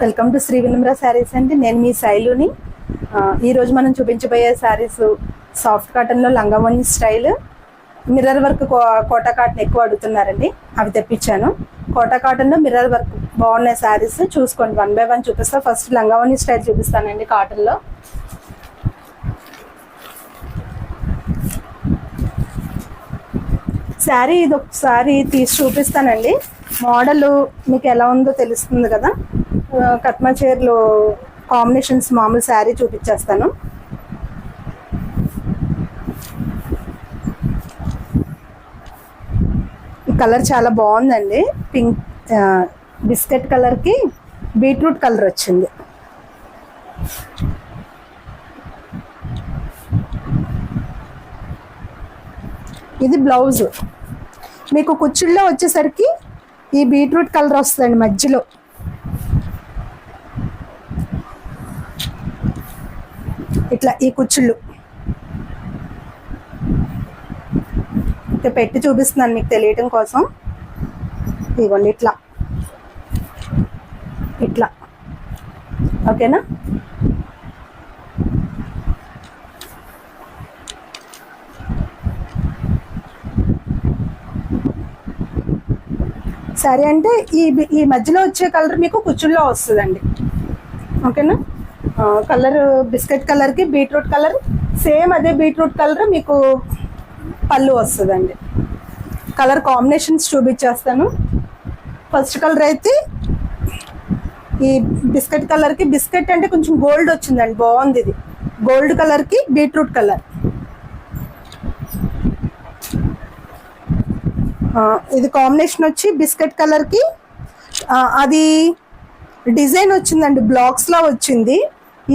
Welcome to Shri Vinamra sarees అండి. నేను మీ శైలుని. ఈరోజు మనం చూపించబోయే శారీస్ సాఫ్ట్ కాటన్లో లంగావోని స్టైల్. మిర్రర్ వర్క్ కో- కోటా కాటన్ ఎక్కువ అడుగుతున్నారండి. అవి తెప్పించాను. కోటా కాటన్లో మిర్రర్ వర్క్ బాగున్నాయి శారీస్. చూసుకోండి. వన్ బై వన్ చూపిస్తా. ఫస్ట్ లంగావోని స్టైల్ చూపిస్తానండి కాటన్లో శారీ ఇది ఒకసారి తీసి చూపిస్తానండి. మోడల్ మీకు ఎలా ఉందో తెలుస్తుంది కదా. ఆ, కట్మా కాంబినేషన్స్ మామూలు శారీ చూపించేస్తాను. ఈ కలర్ చాలా బాగుందండి. పింక్ బిస్కెట్ కలర్కి బీట్రూట్ కలర్ వచ్చింది. ఇది బ్లౌజ్. మీకు కుచ్చుల్లో వచ్చేసరికి ఈ బీట్రూట్ కలర్ వస్తుందండి మధ్యలో. ఇట్లా ఈ కుచ్చుళ్ళు. ఇక పెట్టి చూపిస్తున్నాను మీకు తెలియటం కోసం. ఇవ్వండి ఇట్లా. ఇట్లా. ఓకేనా? సరే అంటే ఈ బి- ఈ మధ్యలో వచ్చే కలర్ మీకు కుచ్చుల్లో వస్తుందండి. ఓకేనా? కలర్ బిస్కెట్ కలర్కి బీట్రూట్ కలర్ సేమ్ అదే బీట్రూట్ కలర్ మీకు పళ్ళు వస్తుందండి. కలర్ కాంబినేషన్స్ చూపించేస్తాను. ఫస్ట్ కలర్ అయితే ఈ బిస్కెట్ కలర్కి బిస్కెట్ అంటే కొంచెం గోల్డ్ వచ్చిందండి బాగుంది ఇది. గోల్డ్ కలర్కి బీట్రూట్ కలర్. ఇది కాంబినేషన్ వచ్చి బిస్కెట్ కలర్కి అది డిజైన్ వచ్చిందండి బ్లాక్స్లో వచ్చింది.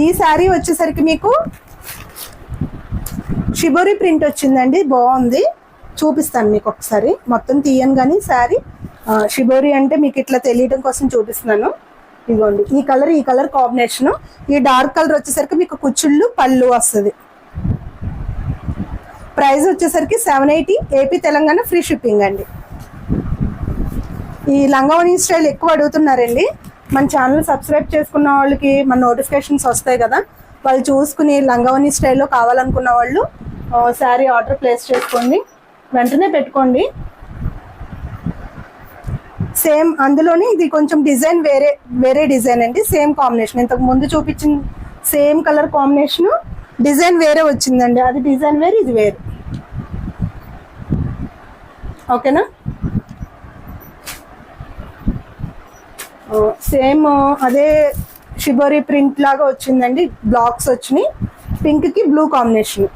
ఈ శారీ వచ్చేసరికి మీకు షిబోరి ప్రింట్ వచ్చిందండి బాగుంది. చూపిస్తాను మీకు ఒకసారి. మొత్తం తీయను కానీ శారీ. షిబోరి అంటే మీకు ఇట్లా తెలియడం కోసం చూపిస్తున్నాను. ఇదిగోండి ఈ కలర్ ఈ కలర్ కాంబినేషన్ ఈ డార్క్ కలర్ వచ్చేసరికి మీకు కుచ్చుళ్ళు పళ్ళు వస్తుంది. ప్రైస్ వచ్చేసరికి seven eighty AP Telangana free shipping అండి. ఈ లంగావణి స్టైల్ ఎక్కువ అడుగుతున్నారండి. మన ఛానల్ సబ్స్క్రైబ్ చేసుకున్న వాళ్ళకి మన నోటిఫికేషన్స్ వస్తాయి కదా. వాళ్ళు చూసుకుని లంగావణి స్టైల్లో కావాలనుకున్న వాళ్ళు శారీ ఆర్డర్ ప్లేస్ చేసుకోండి. వెంటనే పెట్టుకోండి. సేమ్ అందులోని ఇది కొంచెం డిజైన్ వేరే వేరే డిజైన్ అండి. Same combination. ఇంతకు ముందు చూపించిన సేమ్ కలర్ కాంబినేషన్ డిజైన్ వేరే వచ్చిందండి. అది డిజైన్ వేరు ఇది వేరు. ఓకేనా? సేమ్ అదే షిబోరి ప్రింట్ లాగా వచ్చిందండి. బ్లాక్స్ వచ్చినాయి. పింక్కి బ్లూ కాంబినేషన్.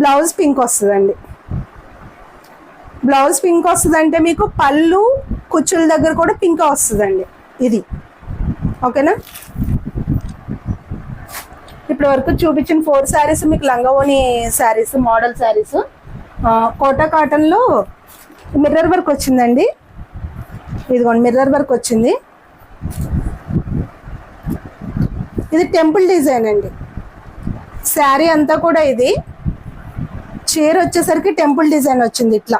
బ్లౌజ్ పింక్ వస్తుందండి. బ్లౌజ్ పింక్ వస్తుందంటే మీకు పళ్ళు కుచ్చుల దగ్గర కూడా పింక్ వస్తుందండి. ఇది. ఓకేనా? ఇప్పటి వరకు చూపించిన ఫోర్ శారీస్ మీకు లంగవోని శారీస్ మోడల్ శారీస్ కోటా కాటన్లో మిర్రర్ వర్క్ వచ్చిందండి. ఇదిగోండి మిర్రర్ వర్క్ వచ్చింది. ఇది టెంపుల్ డిజైన్ అండి. శారీ అంతా కూడా ఇది. చీర వచ్చేసరికి టెంపుల్ డిజైన్ వచ్చింది ఇట్లా.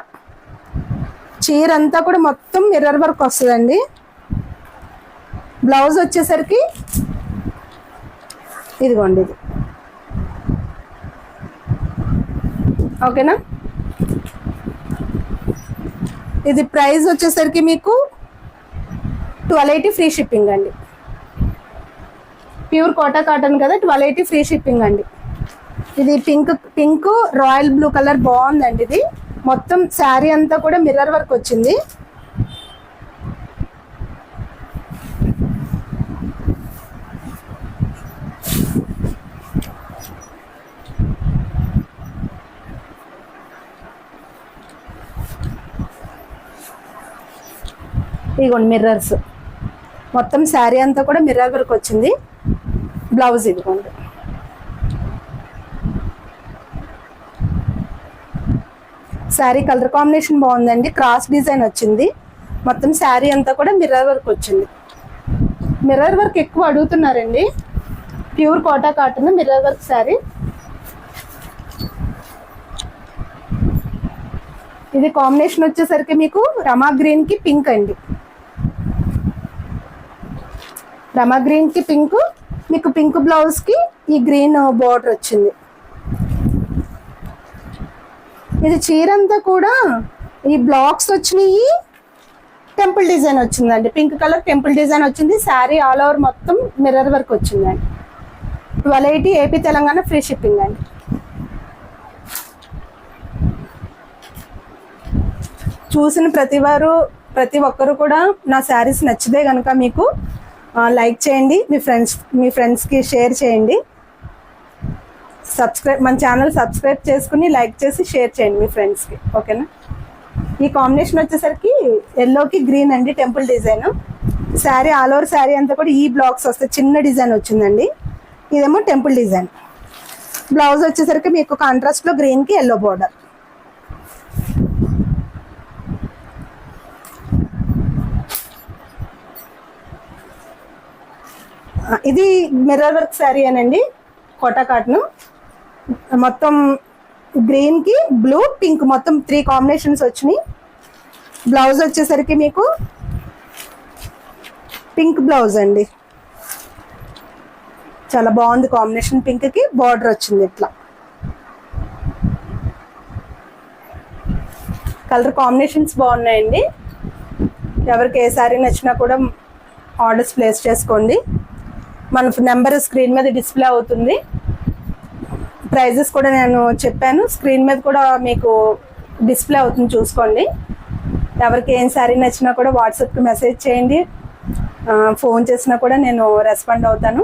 చీర అంతా కూడా మొత్తం మిర్రర్ వర్క్ వస్తుందండి. బ్లౌజ్ వచ్చేసరికి ఇదిగోండి ఇది. ఓకేనా? ఇది ప్రైస్ వచ్చేసరికి మీకు ట్వెల్వ్ ఎయిటీ ఫ్రీ షిప్పింగ్ అండి. ప్యూర్ కోటా కాటన్ కదా ట్వెల్వ్ ఎయిటీ ఫ్రీ షిప్పింగ్ అండి. ఇది pink pink royal blue colour బాగుందండి ఇది. మొత్తం శారీ అంతా కూడా మిర్రర్ వర్క్ వచ్చింది. ఇదిగోండి మిర్రర్స్ మొత్తం శారీ అంతా కూడా మిర్రర్ వర్క్ వచ్చింది. బ్లౌజ్ ఇదిగోండి. శారీ కలర్ కాంబినేషన్ బాగుందండి. క్రాస్ డిజైన్ వచ్చింది. మొత్తం శారీ అంతా కూడా మిర్రర్ వర్క్ వచ్చింది. మిర్రర్ వర్క్ ఎక్కువ అడుగుతున్నారండి. Pure Kota cotton mirror work sari. ఇది కాంబినేషన్ వచ్చేసరికి మీకు రమా గ్రీన్కి పింక్ అండి. రమా గ్రీన్కి పింక్ మీకు పింక్ బ్లౌజ్కి ఈ గ్రీన్ బార్డర్ uh, వచ్చింది. ఇది చీర అంతా కూడా ఈ బ్లాక్స్ వచ్చినాయి. టెంపుల్ డిజైన్ వచ్చిందండి. పింక్ కలర్ టెంపుల్ డిజైన్ వచ్చింది. శారీ ఆల్ ఓవర్ మొత్తం మిర్రర్ వర్క్ వచ్చిందండి. Twelve eighty AP Telangana free shipping అండి. చూసిన ప్రతి వారు ప్రతి ఒక్కరు కూడా నా శారీస్ నచ్చితే కనుక మీకు లైక్ చేయండి మీ ఫ్రెండ్స్ మీ ఫ్రెండ్స్కి షేర్ చేయండి. సబ్స్క్రైబ్ మన ఛానల్ సబ్స్క్రైబ్ చేసుకుని లైక్ చేసి షేర్ చేయండి మీ ఫ్రెండ్స్కి ఓకేనా? ఈ కాంబినేషన్ వచ్చేసరికి ఎల్లోకి గ్రీన్ అండి temple design. Sari all over sari అంతా కూడా ఈ బ్లాక్స్ వస్తాయి. చిన్న డిజైన్ వచ్చిందండి. ఇదేమో టెంపుల్ డిజైన్. బ్లౌజ్ వచ్చేసరికి మీకు కాంట్రాస్ట్లో గ్రీన్కి ఎల్లో బోర్డర్ ఇది మిర్రర్ వర్క్ శారీ అనండి. కోటా కాటన్. మొత్తం గ్రీన్కి బ్లూ పింక్ మొత్తం త్రీ కాంబినేషన్స్ వచ్చినాయి. బ్లౌజ్ వచ్చేసరికి మీకు పింక్ బ్లౌజ్ అండి. చాలా బాగుంది కాంబినేషన్ పింక్కి బార్డర్ వచ్చింది ఇట్లా. కలర్ కాంబినేషన్స్ బాగున్నాయండి. ఎవరికి ఏ శారీ నచ్చినా కూడా ఆర్డర్స్ ప్లేస్ చేసుకోండి. మన నెంబర్ స్క్రీన్ మీద డిస్ప్లే అవుతుంది. ప్రైజెస్ కూడా నేను చెప్పాను. స్క్రీన్ మీద కూడా మీకు డిస్ప్లే అవుతుంది చూసుకోండి. ఎవరికి ఏం శారీ నచ్చినా కూడా వాట్సాప్కి మెసేజ్ చేయండి. ఫోన్ చేసినా కూడా నేను రెస్పాండ్ అవుతాను.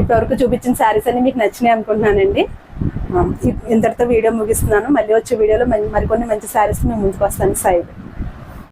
ఇప్పటివరకు చూపించిన శారీస్ అన్ని మీకు నచ్చినాయి అనుకుంటున్నానండి. ఇంతటితో వీడియో ముగిస్తున్నాను. మళ్ళీ వచ్చే వీడియోలో మరికొన్ని మంచి శారీస్ మేము ముందుకు వస్తాను. సైడ్